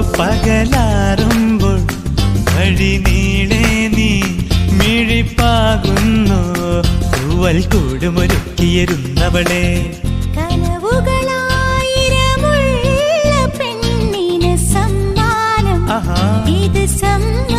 പകലാറുമ്പോൾ വഴി നീളെ നീ മിഴിപ്പാകുന്നു. തൂവൽ കൂടുമൊരുക്കിയിരുന്നവളെ. കനവുകളായിരമുള്ള പെണ്ണിന് സമ്മാനം. ഇത് സമ്മാനം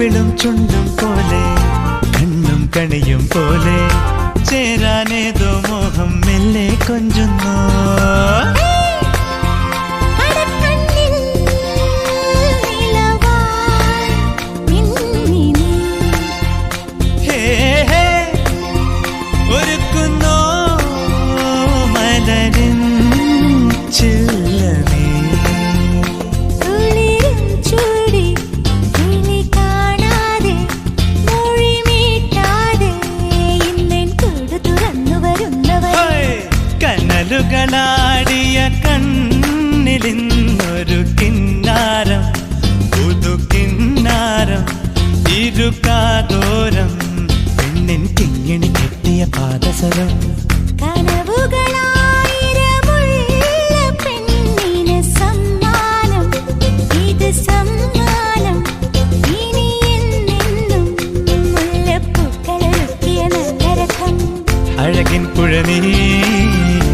കവിളും ചുണ്ടും പോലെ കണ്ണും കണിയും പോലെ ചേരാനേതോ മോഹം മെല്ലെ കൊഞ്ചുന്നു. ഒരുക്കുന്നു മലരെ? കനലുകളാടിയ കണ്ണിലിന്നൊരു കിന്നാരം പുതു കിന്നാരം ഇരുക്കാതോരം പെണ്ണിൻ കിങ്ങിണി കെട്ടിയ പാദസരം. അഴകിൻ കുഴനീ